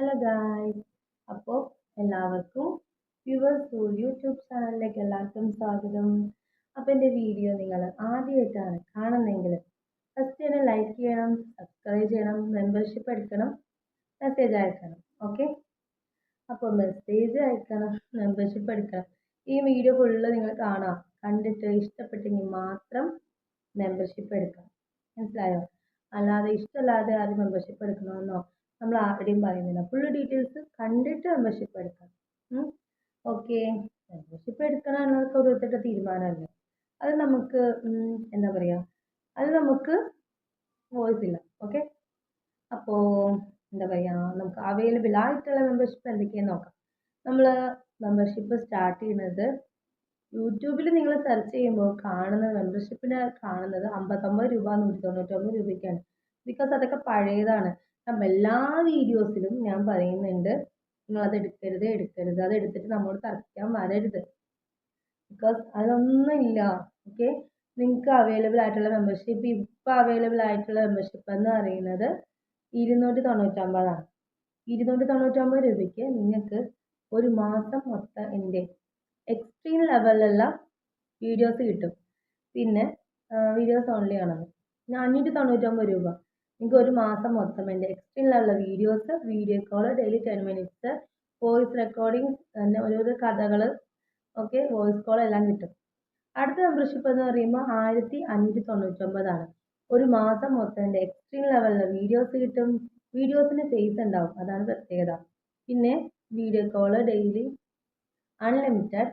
Hello guys അപ്പോൾ എല്ലാവർക്കും your school YouTube ചാനലിലേക്ക് എല്ലാവർക്കും സ്വാഗതം. അപ്പോൾ എന്റെ വീഡിയോ നിങ്ങൾ ആദ്യമായിട്ടാണ് കാണുന്നതെങ്കിൽ ഫസ്റ്റ് തന്നെ ലൈക്ക് ചെയ്യണം സബ്സ്ക്രൈബ് ചെയ്യണം മെമ്പർഷിപ്പ് എടുക്കണം മെസ്സേജ് അയക്കണം ഓക്കെ അപ്പോൾ മെസ്സേജ് അയക്കണം മെമ്പർഷിപ്പ് എടുക്കണം. ഈ വീഡിയോ ഫുള്ള് നിങ്ങൾ കാണാം കണ്ടിട്ട് ഇഷ്ടപ്പെട്ടെങ്കിൽ മാത്രം മെമ്പർഷിപ്പ് എടുക്കണം. മനസ്സിലായോ? അല്ലാതെ ഇഷ്ടമല്ലാതെ ആരും മെമ്പർഷിപ്പ് എടുക്കണമെന്നോ നമ്മൾ ആരുടെയും പറയുന്നില്ല. ഫുൾ ഡീറ്റെയിൽസ് കണ്ടിട്ട് മെമ്പർഷിപ്പ് എടുക്കാം ഓക്കെ മെമ്പർഷിപ്പ് എടുക്കണം എന്നതൊക്കെ ഓരോരുത്തരുടെ തീരുമാനമല്ല? അത് നമുക്ക് എന്താ പറയുക അത് നമുക്ക് വോയിസ് ഇല്ല. ഓക്കെ അപ്പോൾ എന്താ പറയുക നമുക്ക് അവൈലബിൾ ആയിട്ടുള്ള മെമ്പർഷിപ്പ് എന്തൊക്കെയാണെന്ന് നോക്കാം. നമ്മൾ മെമ്പർഷിപ്പ് സ്റ്റാർട്ട് ചെയ്യുന്നത് യൂട്യൂബിൽ നിങ്ങൾ സെർച്ച് ചെയ്യുമ്പോൾ കാണുന്ന മെമ്പർഷിപ്പിന് കാണുന്നത് അമ്പത്തൊമ്പത് രൂപ നൂറ്റി തൊണ്ണൂറ്റൊമ്പത് രൂപയ്ക്കാണ്. ബിക്കോസ് അതൊക്കെ പഴയതാണ്. അപ്പം എല്ലാ വീഡിയോസിലും ഞാൻ പറയുന്നുണ്ട് അത് എടുക്കരുത് എടുക്കരുത്. അത് എടുത്തിട്ട് നമ്മോട് തർക്കിക്കാൻ വരരുത്. ബിക്കോസ് അതൊന്നും ഇല്ല ഓക്കെ നിങ്ങൾക്ക് അവൈലബിൾ ആയിട്ടുള്ള മെമ്പർഷിപ്പ് ഇപ്പോൾ അവൈലബിൾ ആയിട്ടുള്ള മെമ്പർഷിപ്പ് എന്ന് പറയുന്നത് ഇരുന്നൂറ്റി തൊണ്ണൂറ്റൊമ്പതാണ് ഇരുന്നൂറ്റി തൊണ്ണൂറ്റൊമ്പത് രൂപയ്ക്ക് നിങ്ങൾക്ക് ഒരു മാസം മൊത്തം എന്റെ എക്സ്ട്രീം ലെവലിലുള്ള വീഡിയോസ് കിട്ടും. പിന്നെ വീഡിയോസ് ഓൺലി ആണത് അഞ്ഞൂറ്റി തൊണ്ണൂറ്റൊമ്പത് രൂപ. നിങ്ങൾക്ക് ഒരു മാസം മൊത്തം എന്റെ extreme ലെവലുള്ള videos video call daily ten minutes voice recordings തന്നെ ഓരോരോ കഥകൾ ഓക്കെ വോയിസ് കോൾ എല്ലാം കിട്ടും. അടുത്ത മെമ്പർഷിപ്പ് എന്ന് പറയുമ്പോൾ ആയിരത്തി അഞ്ഞൂറ്റി തൊണ്ണൂറ്റൊമ്പതാണ്. ഒരു മാസം മൊത്തം എന്റെ എക്സ്ട്രീം ലെവലിലെ വീഡിയോസ് കിട്ടും. വീഡിയോസിന് ഫേസ് ഉണ്ടാവും. അതാണ് പ്രത്യേകത. പിന്നെ video call daily unlimited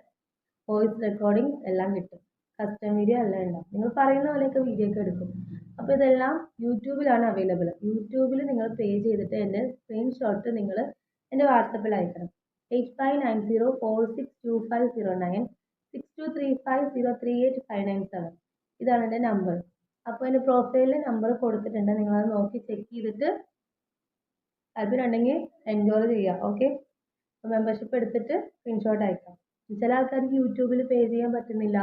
voice recording എല്ലാം കിട്ടും. കസ്റ്റം വീഡിയോ എല്ലാം ഉണ്ടാവും. നിങ്ങൾ പറയുന്ന പോലെയൊക്കെ വീഡിയോ ഒക്കെ എടുക്കും. അപ്പോൾ ഇതെല്ലാം യൂട്യൂബിലാണ് അവൈലബിൾ യൂട്യൂബിൽ നിങ്ങൾ പേ ചെയ്തിട്ട് എന്റെ സ്ക്രീൻഷോട്ട് നിങ്ങൾ എന്റെ വാട്സപ്പിൽ അയക്കണം. Eight five nine zero four six two five zero nine six two three five zero three eight five nine seven ഇതാണ് എന്റെ നമ്പർ അപ്പോൾ എന്റെ പ്രൊഫൈലിൽ നമ്പർ കൊടുത്തിട്ടുണ്ട്. നിങ്ങളത് നോക്കി ചെക്ക് ചെയ്തിട്ട് താല്പര്യമുണ്ടെങ്കിൽ എൻജോയ് ചെയ്യുക. ഓക്കെ മെമ്പർഷിപ്പ് എടുത്തിട്ട് സ്ക്രീൻഷോട്ട് അയക്കാം. ചില ആൾക്കാർക്ക് യൂട്യൂബിൽ പേ ചെയ്യാൻ പറ്റുന്നില്ല.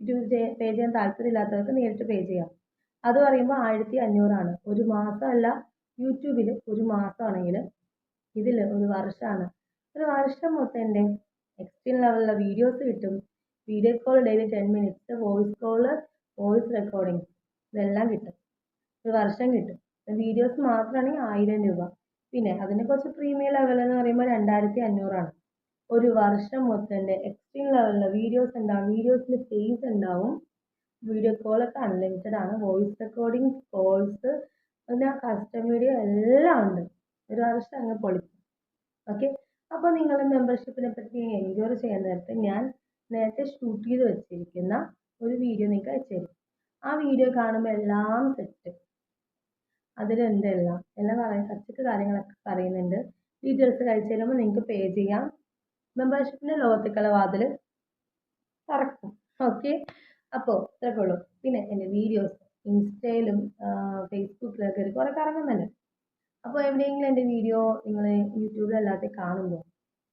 യൂട്യൂബിൽ പേ ചെയ്യാൻ താല്പര്യമില്ലാത്തവർക്ക് നേരിട്ട് പേ ചെയ്യാം. അത് പറയുമ്പോൾ ആയിരത്തി അഞ്ഞൂറാണ് ഒരു മാസമല്ല യൂട്യൂബിൽ ഒരു മാസമാണെങ്കിൽ ഇതിൽ ഒരു വർഷമാണ് ഒരു വർഷം മൊത്തം എന്റെ എക്സ്ട്രീം ലെവലിലുള്ള വീഡിയോസ് കിട്ടും. Video call daily ten minutes voice call voice recording ഇതെല്ലാം കിട്ടും. ഒരു വർഷം കിട്ടും. വീഡിയോസ് മാത്രമാണെങ്കിൽ ആയിരം രൂപ. പിന്നെ അതിനെ കുറച്ച് പ്രീമിയം ലെവൽ എന്ന് പറയുമ്പോൾ രണ്ടായിരത്തി അഞ്ഞൂറാണ് ഒരു വർഷം മൊത്തം എന്റെ എക്സ്ട്രീം ലെവലിലെ വീഡിയോസ് ഉണ്ടാവും. വീഡിയോസിന്റെ ഫേസ് ഉണ്ടാവും. വീഡിയോ കോളൊക്കെ അൺലിമിറ്റഡ് ആണ്. വോയിസ് റെക്കോർഡിംഗ് കോൾസ് പിന്നെ കസ്റ്റം വീഡിയോ എല്ലാം ഉണ്ട്. ഒരു വർഷം അങ്ങ് പൊളിക്കും. ഓക്കെ അപ്പോൾ നിങ്ങൾ മെമ്പർഷിപ്പിനെ പറ്റി എൻക്വയറി ചെയ്യാൻ നേരത്തെ ഞാൻ നേരത്തെ ഷൂട്ട് ചെയ്ത് വെച്ചിരിക്കുന്ന ഒരു വീഡിയോ നിങ്ങൾക്ക് അയച്ചു ആ വീഡിയോ കാണുമ്പോൾ എല്ലാം സെറ്റ് അതിലെന്തെല്ലാം? എല്ലാം പറയാൻ കുറച്ചൊക്കെ കാര്യങ്ങളൊക്കെ പറയുന്നുണ്ട്. ഡീറ്റെയിൽസ് കഴിച്ചു തരുമ്പോൾ നിങ്ങൾക്ക് പേ ചെയ്യാം. മെമ്പർഷിപ്പിന്റെ ലോകത്തേക്കുള്ള വാതിൽ തുറക്കും. ഓക്കെ അപ്പോൾ ഇത്രയൊക്കെ ഉള്ളൂ. പിന്നെ എന്റെ വീഡിയോസ് ഇൻസ്റ്റയിലും ഫേസ്ബുക്കിലൊക്കെ കുറേ കറങ്ങുന്നുണ്ട്. അപ്പോൾ എവിടെയെങ്കിലും എന്റെ വീഡിയോ നിങ്ങൾ യൂട്യൂബിലല്ലാതെ കാണുമ്പോൾ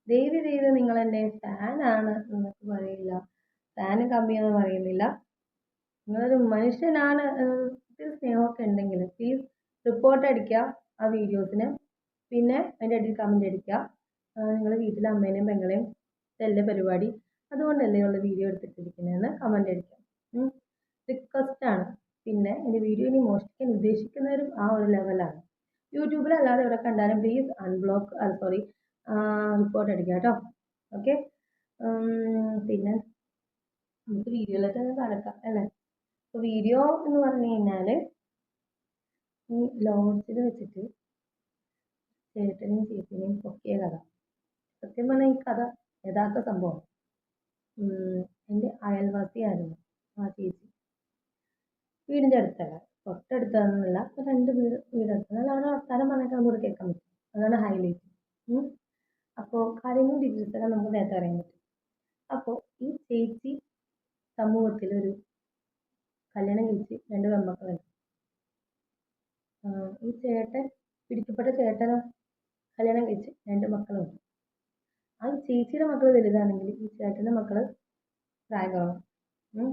ദയവ് ചെയ്ത് നിങ്ങൾ എന്റെ ഫാനാണ് എന്നൊക്കെ പറയില്ല ഫാന് കമ്മിയാണെന്ന് പറയുന്നില്ല. നിങ്ങളൊരു മനുഷ്യനാണ് സ്നേഹമൊക്കെ ഉണ്ടെങ്കിൽ പ്ലീസ് റിപ്പോർട്ട് അടിക്കുക ആ വീഡിയോസിന് പിന്നെ അതിന്റെ അടിയിൽ കമന്റ് അടിക്കുക. നിങ്ങൾ വീട്ടിലെ അമ്മേനെയും പെങ്ങളെയും ഇതല്ലേ പരിപാടി. അതുകൊണ്ടല്ലേ ഉള്ള വീഡിയോ എടുത്തിട്ടിരിക്കുന്നതെന്ന് കമന്റ് അടിക്കുക. റിക്വസ്റ്റാണ് പിന്നെ എന്റെ വീഡിയോ ഇനി മോഷ്ടിക്കാൻ ഉദ്ദേശിക്കുന്നവരും ആ ഒരു ലെവലാണ് യൂട്യൂബിൽ അല്ലാതെ ഇവിടെ കണ്ടാലും പ്ലീസ് അൺബ്ലോക്ക് അത് സോറി റിപ്പോർട്ട് അടിക്കുക കേട്ടോ. ഓക്കെ പിന്നെ നമുക്ക് വീഡിയോയിലൊക്കെ കടക്കാം അല്ലേ? അപ്പോൾ വീഡിയോ എന്ന് പറഞ്ഞു കഴിഞ്ഞാൽ ഈ ലോഡ്ജിൽ വെച്ചിട്ട് ചേട്ടനെയും ചേച്ചിനെയും പൊക്കിയ കഥ. സത്യം പറഞ്ഞാൽ ഈ കഥ യഥാർത്ഥ സംഭവം. എന്റെ അയൽവാസിയായിരുന്നു. ആ ചേച്ചി വീടിന്റെ അടുത്തല്ല. തൊട്ടടുത്താണെന്നല്ല രണ്ട് വീട് വീടടുത്ത്. എന്നാൽ അവിടെ വർത്താനം പറഞ്ഞിട്ട് നമുക്ക് കേൾക്കാൻ പറ്റും. അതാണ് ഹൈലൈറ്റ് അപ്പോൾ കാര്യങ്ങളും ഡീറ്റെയിൽസൊക്കെ നമുക്ക് നേരത്തെ അറിയാൻ പറ്റും. അപ്പോൾ ഈ ചേച്ചി സമൂഹത്തിലൊരു കല്യാണം കഴിച്ച് രണ്ട് പെൺമക്കളുണ്ട്. ഈ ചേട്ടൻ പിടിക്കപ്പെട്ട ചേട്ടനോ കല്യാണം കഴിച്ച് രണ്ട് മക്കളുണ്ട്. ആ ചേച്ചിയുടെ മക്കൾ വലുതാണെങ്കിൽ ഈ ചേട്ടന്റെ മക്കൾ പ്രായക്കുറവാണ്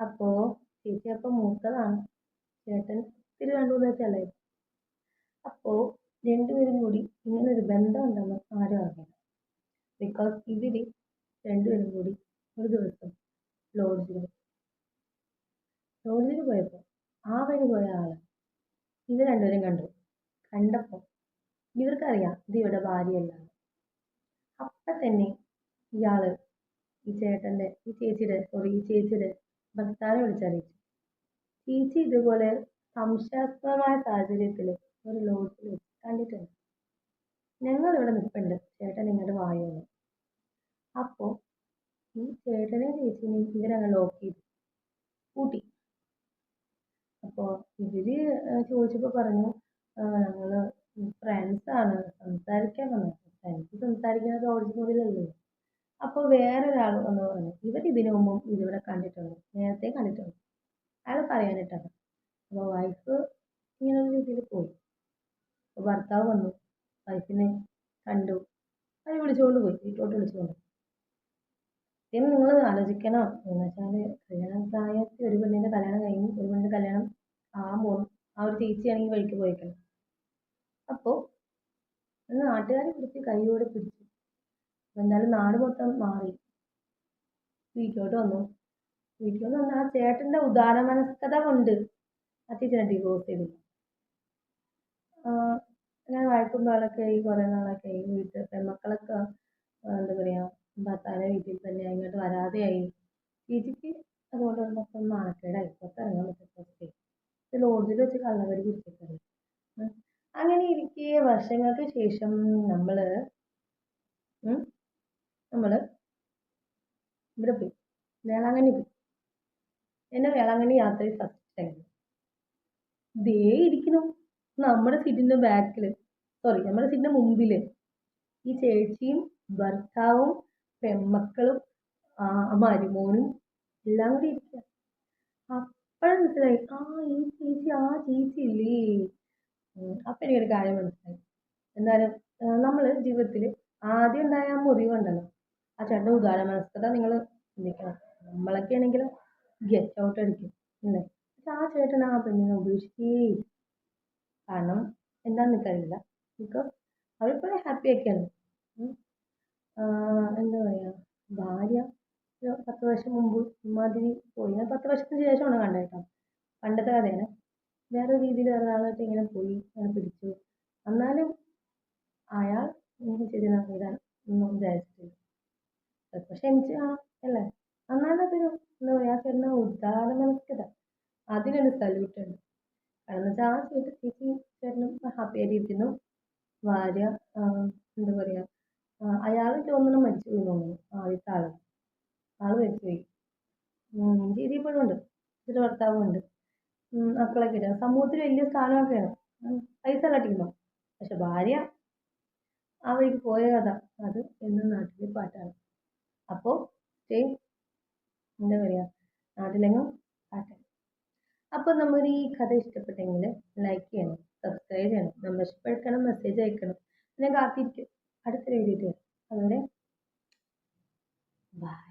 അപ്പോൾ ചേച്ചി അപ്പൊ മൂത്തതാണ്. ചേട്ടൻ ഇത്തിരി രണ്ട് മൂന്ന് വയസ്സല്ലേ അപ്പോൾ രണ്ടുപേരും കൂടി ഒരു ബന്ധം ഉണ്ടെന്ന് ആരും അറിഞ്ഞില്ല. ബിക്കോസ് ഇവർ രണ്ടുപേരും കൂടി ഒരു ദിവസം ലോഡ്ജിൽ ലോഡ്ജിൽ പോയപ്പോൾ ആ വഴി പോയ ആൾ ഇവർ രണ്ടുപേരും കണ്ടു. കണ്ടപ്പോൾ ഇവർക്കറിയാം ഇത് ഇവരുടെ ഭാര്യയല്ലാണ് അപ്പം തന്നെ ഇയാൾ ഈ ചേട്ടന്റെ ഈ ചേച്ചിയുടെ സോറി ഈ ചേച്ചിയുടെ ഭർത്താവിനെ വിളിച്ചറിയിച്ചു. ചേച്ചി ഇതുപോലെ സംശയാസ്പദമായ സാഹചര്യത്തിൽ ഒരു ലോഡ്ജിൽ വെച്ച് കണ്ടിട്ടുണ്ട്. ഞങ്ങളിവിടെ നിൽപ്പുണ്ട് ചേട്ടൻ ഇങ്ങോട്ട് വായോ അപ്പോൾ ഈ ചേട്ടനെ ചേച്ചീനെയും ഇവരങ്ങ് ലോക്ക് ചെയ്തു. പൂട്ടി അപ്പോൾ ഇവർ ചോദിച്ചപ്പോൾ പറഞ്ഞു ഞങ്ങൾ ഫ്രണ്ട്സാണ് സംസാരിക്കാൻ വന്നത് ഫ്രണ്ട്സ് സംസാരിക്കുന്നത് ലോഡ്ജിനുള്ളിലല്ലേ അപ്പോൾ വേറൊരാൾ വന്ന് പറഞ്ഞു ഇവർ ഇതിനു മുമ്പും ഇതിവിടെ കണ്ടിട്ടുണ്ട് നേരത്തെ കണ്ടിട്ടുണ്ട്. അയാൾ പറയാനിട്ടാണ് അപ്പോൾ വൈഫ് ഇങ്ങനെ ഒരു രീതിയിൽ പോയി. അപ്പോൾ ഭർത്താവ് വന്നു വൈഫിനെ കണ്ടു. അവർ വിളിച്ചുകൊണ്ട് പോയി വീട്ടിലോട്ട് വിളിച്ചുകൊണ്ട് ഇനി നിങ്ങൾ ആലോചിക്കണം. എന്ന് വെച്ചാൽ കല്യാണ പ്രായത്തിൽ ഒരു പെണ്ണിന്റെ കല്യാണം കഴിഞ്ഞു ഒരു പെണ്ണിന്റെ കല്യാണം ആ പോകും ആ ഒരു ചേച്ചിയാണെങ്കിൽ വഴിക്ക് പോയേക്കണം. അപ്പോൾ നാട്ടുകാരെ പിടിച്ച് കൈയോടെ പിടിച്ചു എന്തായാലും നാട് മൊത്തം മാറി. വീട്ടിലോട്ട് വന്നു. വീട്ടിലോട്ട് വന്ന ആ ചേട്ടന്റെ ഉദാര മനസ്കത കൊണ്ട് ആ ഡിവോഴ്സ് ചെയ്തു. ഞാൻ വഴക്കും ബഹളമൊക്കെ ആയി കുറേ നാളൊക്കെ ആയി വീട്ടിൽ പെൺമക്കളൊക്കെ എന്താ പറയുക ഭർത്താവിന്റെ വീട്ടിൽ തന്നെ ഇങ്ങോട്ട് വരാതെയായി. ചേച്ചിക്ക് അതുകൊണ്ട് മൊത്തം നാണക്കേടായി. പുറത്തിറങ്ങാൻ പറ്റാത്ത ലോഡ്ജിൽ വെച്ച് കള്ളവരി കുടിച്ചിട്ടുണ്ട് അങ്ങനെ ഇരിക്കെ വർഷങ്ങൾക്ക് ശേഷം നമ്മൾ നമ്മൾ ഇവിടെ പോയി. വേളാങ്കണ്ണി പോയി. എന്നെ വേളാങ്കണ്ണി യാത്രയിൽ ഫസ്റ്റ് ദേ ഇരിക്കുന്നു. നമ്മുടെ സീറ്റിന്റെ ബാക്കിൽ സോറി നമ്മുടെ സീറ്റിന്റെ മുമ്പിൽ ഈ ചേച്ചിയും ഭർത്താവും പെമ്മക്കളും മരുമോനും എല്ലാം കൂടി ഇരിക്കുക അപ്പോഴും മനസ്സിലായി ആ ഈ ചേച്ചി ആ ചേച്ചി ഇല്ലേ? അപ്പം എനിക്കൊരു കാര്യം മനസ്സിലായി. എന്തായാലും നമ്മൾ ജീവിതത്തിൽ ആദ്യം ഉണ്ടായ മുറിവുണ്ടല്ലോ ആ ചേട്ടന്റെ ഉദാര മനസ്കത നിങ്ങൾ ചിന്തിക്കണം. നമ്മളൊക്കെ ആണെങ്കിൽ ഗെറ്റ് ഔട്ട് അടിക്കും അല്ലേ? പക്ഷെ ആ ചേട്ടൻ ആ പെണ്ണിനെ ഉപേക്ഷിക്കുകയില്ല കാരണം എന്താണെന്ന് എനിക്കറിയില്ല. ബിക്കോസ് ഹാപ്പി ഹാപ്പിയൊക്കെയാണ് എന്താ പറയുക ഭാര്യ ഒരു പത്ത് വർഷം മുമ്പ് ഇമാതിരി പോയി. ഞാൻ പത്ത് വർഷത്തിന് ശേഷമാണ് കണ്ടത് കേട്ടോ. പണ്ടത്തെ കഥയാണ്. വേറെ രീതിയിൽ ഒരാളായിട്ട് ഇങ്ങനെ പോയി അങ്ങനെ പിടിച്ചു. എന്നാലും അയാൾ എനിക്ക് ചെയ്തതാണ് ഇതാണ്. ഒന്നും വിചാരിച്ചിട്ടില്ല. ചിലപ്പോൾ ക്ഷമിച്ച് ആ അല്ലേ? എന്നാലും അതൊരു എന്താ പറയുക ആ ചേട്ടന് ഉദാര മനസ്കത അതിനൊരു സല്യൂട്ട് ഉണ്ട്. കാരണം വെച്ചാൽ ആ ചേട്ടൻ ചേച്ചി ചേട്ടനും ഹാപ്പി ആയിട്ടിരിക്കുന്നു ഭാര്യ എന്താ പറയുക അയാൾ തോന്നണം മരിച്ചു പോയി തോന്നുന്നു ആദ്യത്തെ ആൾ ആൾ മരിച്ചു പോയി. ചേച്ചി ഇപ്പോഴും ഉണ്ട്. ചേച്ചിയുടെ ഭർത്താവും ഉണ്ട്. മക്കളൊക്കെ ഇല്ല സമൂഹത്തിൽ വലിയ സ്ഥാനമൊക്കെയാണ് പൈസ കട്ടിക്കുമ്പോൾ പക്ഷെ ഭാര്യ ആ വഴിക്ക് പോയ കഥ. അത് എന്നും നാട്ടിലെ പാട്ടാണ്. അപ്പോ സെയിം എന്താ പറയാ നാട്ടിലെങ്ങും പാട്ടാണ് അപ്പോൾ നമ്മൾ ഈ കഥ ഇഷ്ടപ്പെട്ടെങ്കിൽ ലൈക്ക് ചെയ്യണം സബ്സ്ക്രൈബ് ചെയ്യണം മെമ്പർഷിപ്പ് എടുക്കണം മെസ്സേജ് അയക്കണം ഞാൻ കാത്തിരിക്കും. അടുത്ത വീഡിയോ അതുവരെ ബൈ